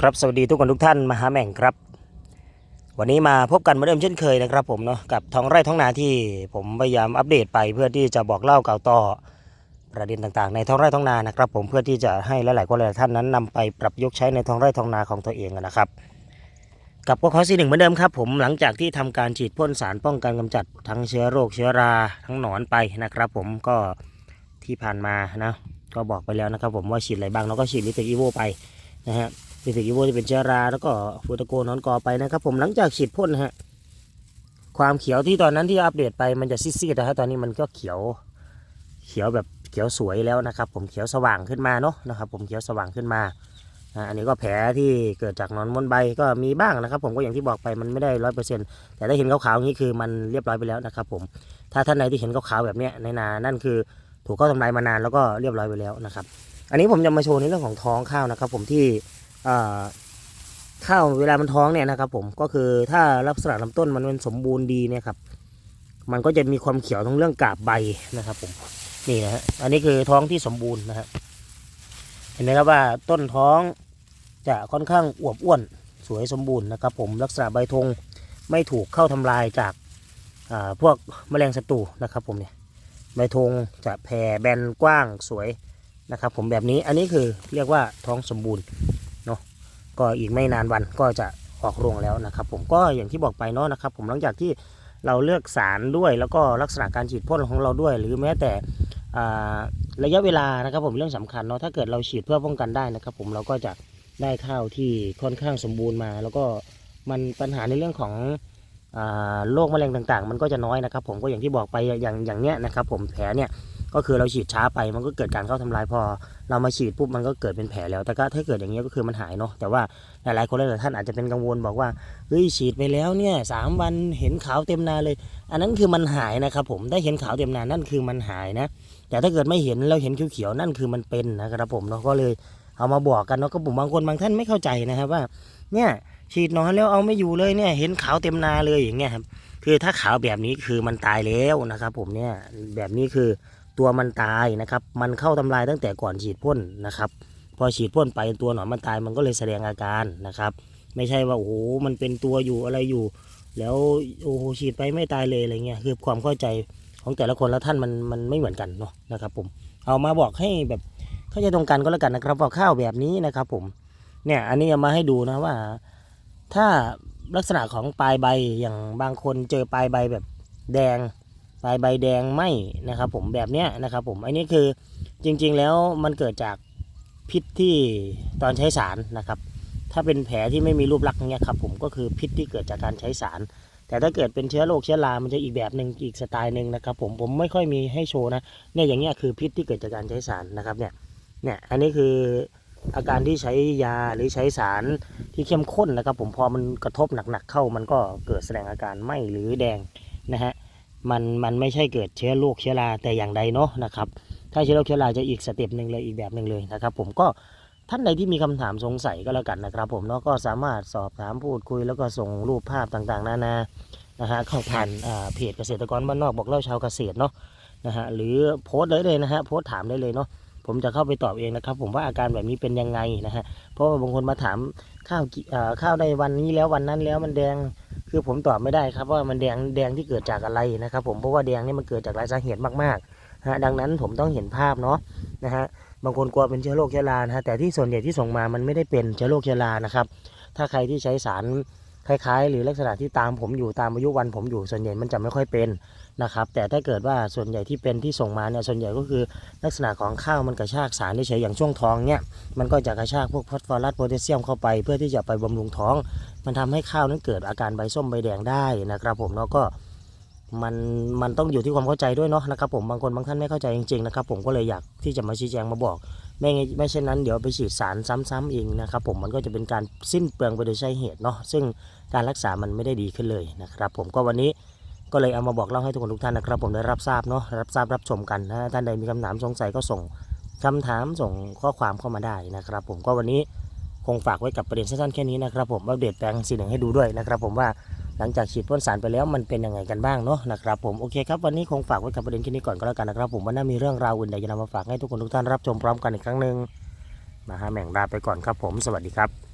ครับสวัสดีทุกคนทุกท่านมหาแม่งครับ วันนี้มาพบกันเหมือนเดิมเช่นเคยนะครับผมเนาะกับท้องไร่ท้องนาที่ผมพยายามอัปเดตไปเพื่อที่จะบอกเล่าเก่าต่อประเด็นต่างๆ ในท้องไร่ท้องนานะครับ ผมเพื่อที่จะให้หลายๆคนหลายๆท่านนั้นนำไปปรับยกใช้ในท้องไร่ท้องนาของตัวเองนะครับ กับกเขาสีหนึ่งเหมือนเดิมครับ ผมหลังจากที่ทำการฉีดพ่นสารป้องกันกำจัดทั้งเชื้อโรคเชื้อราทั้งหนอนไปนะครับ ผมก็ที่ผ่านมานะก็บอกไปแล้วนะครับ ผมว่าฉีดอะไรบ้างเราก็ฉีดลิเทอีโวไป นะฮะลิสิกิโวจะเป็นเชื้อราแล้วก็ฟูตาโกนอนกอไปนะครับผมหลังจากฉีดพ่นฮะความเขียวที่ตอนนั้นที่อัปเดตไปมันจะซีดๆนะฮะตอนนี้มันก็เขียวเขียวแบบเขียวสวยแล้วนะครับ ผมเขียวสว่างขึ้นมาเนาะนะครับ ผมเขียวสว่างขึ้นมาอันนี้ก็แผลที่เกิดจากนอนมนใบก็มีบ้างนะครับ ผมก็อย่างที่บอกไปมันไม่ได้ร้อยเปอร์เซ็นต์แต่ถ้าเห็นขาวๆอย่างนี้คือมันเรียบร้อยไปแล้วนะครับ ผมถ้าท่านใดที่เห็นขาวๆแบบเนี้ยในนานั่นคือถูกเข้าทำลายมานานแล้วก็เรียบร้อยไปแล้วนะครับ อันนี้ผมจะมาโชว์ในเรื่องของท้องข้าวนะครับ ผมที่ข้าวเวลามันท้องเนี่ยนะครับ ผมก็คือถ้าลักษณะลำต้นมันเป็นสมบูรณ์ดีเนี่ยครับ มันก็จะมีความเขียวทั้งเรื่องกาบใบนะครับ ผมนี่นะฮะอันนี้คือท้องที่สมบูรณ์นะฮะเห็นไหมครับว่าต้นท้องจะค่อนข้างอวบอ้วนสวยสมบูรณ์นะครับ ผมลักษณะใบธงไม่ถูกเข้าทำลายจากพวกแมลงศัตรูนะครับ ผมเนี่ยใบธงจะแผ่แบนกว้างสวย นะครับ ผมแบบนี้อันนี้คือเรียกว่าท้องสมบูรณ์เนาะก็อีกไม่นานวันก็จะออกรวงแล้วนะครับ ผมก็อย่างที่บอกไปเนาะนะครับ ผมหลังจากที่เราเลือกสารด้วยแล้วก็ลักษณะการฉีดพ่นของเราด้วย หรือแม้แต่ระยะเวลานะครับผมเรื่องสำคัญเนาะถ้าเกิดเราฉีดเพื่อป้องกันได้นะครับ ผมเราก็จะได้ข้าวที่ค่อนข้างสมบูรณ์มา แล้วก็มันปัญหาในเรื่องของอโรคแมลงต่างๆ มันก็จะน้อยนะครับ ผมก็อย่างที่บอกไปอย่างอย่างเนี้ยนะครับ ผมแผลเนี่ย ก็คือเราฉีดช้าไปมันก็เกิดการเข้าทำลายพอ เรามาฉีดปุ๊บมันก็เกิดเป็นแผลแล้ว แต่ก็ถ้าเกิดอย่างเงี้ยก็คือมันหายเนาะแต่ว่าหลายๆคนหลายท่านอาจจะเป็นกังวลบอกว่าเฮ้ยฉีดไปแล้วเนี่ยสามวันเห็นขาวเต็มนาเลย อันนั้นคือมันหายนะครับผมได้เห็นขาวเต็มนานั่นคือมันหายนะ แต่ถ้าเกิดไม่เห็นเราเห็นเขียวๆนั่นคือมันเป็นนะครับผมเนาะก็เลยเอามาบอกกันเนาะก็ผมบางคนบางท่านไม่เข้าใจนะครับว่าเนี่ยฉีดนอนแล้วเอาไม่อยู่เลยเนี่ยเห็นขาวเต็มนาเลยอย่างเงี้ยครับคือถ้าขาวแบบนี้คือมันตายแล้วนะครับผมเนี่ยแบบนี้คือ ตัวมันตายนะครับ มันเข้าทำลายตั้งแต่ก่อนฉีดพ่นนะครับ พอฉีดพ่นไปตัวหนอนมันตายมันก็เลยแสดงอาการนะครับ ไม่ใช่ว่าโอ้โหมันเป็นตัวอยู่อะไรอยู่ แล้วโอ้โหฉีดไปไม่ตายเลยอะไรเงี้ยคือความเข้าใจของแต่ละคนและท่านมันมันไม่เหมือนกันเนาะนะครับผมเอามาบอกให้แบบเข้าใจตรงกันก็แล้วกันนะครับว่าข้าวแบบนี้นะครับ ผมเนี่ยอันนี้เอามาให้ดูนะว่า ถ้าลักษณะของปลายใบอย่างบางคนเจอปลายใบแบบแดง ปลายใบแดงไหมนะครับ ผมแบบเนี้ยนะครับ ผมอันนี้คือจริงๆแล้วมันเกิดจากพิษที่ตอนใช้สารนะครับ ถ้าเป็นแผลที่ไม่มีรูปลักษณ์เนี้ยครับผมก็คือพิษที่เกิดจากการใช้สาร แต่ถ้าเกิดเป็นเชื้อโรคเชื้อรา มันจะอีกแบบหนึ่งอีกสไตล์หนึ่งนะครับ ผมผมไม่ค่อยมีให้โชว์นะเนี่ยอย่างเงี้ยคือพิษที่เกิดจากการใช้สารนะครับเนี่ยเนี่ยอันนี้คืออาการที่ใช้ยาหรือใช้สารที่เข้มข้นนะครับ ผมพอมันกระทบหนักๆเข้ามันก็เกิดแสดงอาการไหมหรือแดงนะฮะ มันมันไม่ใช่เกิดเชื้อโรคเชื้อราแต่อย่างใดเนาะนะครับ ถ้าเชื้อโรคเชื้อราจะอีกสเต็ปหนึ่งเลยอีกแบบหนึ่งเลยนะครับ ผมก็ท่านใดที่มีคำถามสงสัยก็แล้วกันนะครับ ผมเนาะก็สามารถสอบถามพูดคุย แล้วก็ส่งรูปภาพต่างๆ นานานะฮะเข้าผ่านเพจเกษตรกรบ้านนอกบอกเล่าชาวเกษตรเนาะนะฮะหรือโพสต์เลยเลยนะฮะโพสต์ถามได้เลยเนาะผมจะเข้าไปตอบเองนะครับ ผมว่าอาการแบบนี้เป็นยังไงนะฮะเพราะว่าบางคนมาถามข้าวข้าวได้วันนี้แล้ววันนั้นแล้วมันแดง คือผมตอบไม่ได้ครับว่ามันแดงแดงที่เกิดจากอะไรนะครับ ผมเพราะว่าแดงนี่มันเกิดจากหลายสาเหตุมากๆฮะดังนั้นผมต้องเห็นภาพเนาะนะฮะบางคนกลัวเป็นเชื้อโรคเชื้อรานะฮะแต่ที่ส่วนใหญ่ที่ส่งมามันไม่ได้เป็นเชื้อโรคเชื้อรานะครับ ถ้าใครที่ใช้สารคล้ายๆ หรือลักษณะที่ตามผมอยู่ตามอายุวันผมอยู่ส่วนใหญ่มันจะไม่ค่อยเป็นนะครับ แต่ถ้าเกิดว่าส่วนใหญ่ที่เป็นที่ส่งมาเนี่ยส่วนใหญ่ก็คือลักษณะของข้าวมันกระชากสารเฉยๆอย่างช่วงท้องเนี่ยมันก็จะกระชากพวกฟอสฟอรัสโพแทสเซียมเข้าไปเพื่อที่จะไปบำรุงท้อง มันทำให้ข้าวนั้นเกิดอาการใบส้มใบแดงได้นะครับ ผมแล้วก็มันมันต้องอยู่ที่ความเข้าใจด้วยเนาะนะครับผมบางคนบางท่านไม่เข้าใจจริงๆนะครับผมก็เลยอยากที่จะมาชี้แจงมาบอก ไม่งั้นไม่เช่นนั้นเดี๋ยวไปฉีดสารซ้ำๆเองนะครับผมมันก็จะเป็นการสิ้นเปลืองไปโดยใช่เหตุเนาะซึ่งการรักษามันไม่ได้ดีขึ้นเลยนะครับผมก็วันนี้ก็เลยเอามาบอกเล่าให้ทุกคนทุกท่านนะครับ ผมได้รับทราบเนาะรับทราบรับชมกันนะท่านใดมีคำถามสงสัยก็ส่งคำถามส่งข้อความเข้ามาได้นะครับ ผมก็วันนี้ งฝากไว้กับประเด็นสั้นๆแค่นี้นะครับผมอัปเดตแปลงสีหนึ่งให้ดูด้วยนะครับผมว่าหลังจากฉีดพ่นสารไปแล้วมันเป็นยังไงกันบ้างเนาะนะครับผมโอเคครับวันนี้คงฝากไว้กับประเด็นแค่นี้ก่อนก็แล้วกันนะครับผมว่าน่ามีเรื่องราวอื่นใดจะนำมาฝากให้ทุกคนทุกท่านรับชมพร้อมกันอีกครั้งหนึ่งมาหาแม่งลาไปก่อนครับผมสวัสดีครับ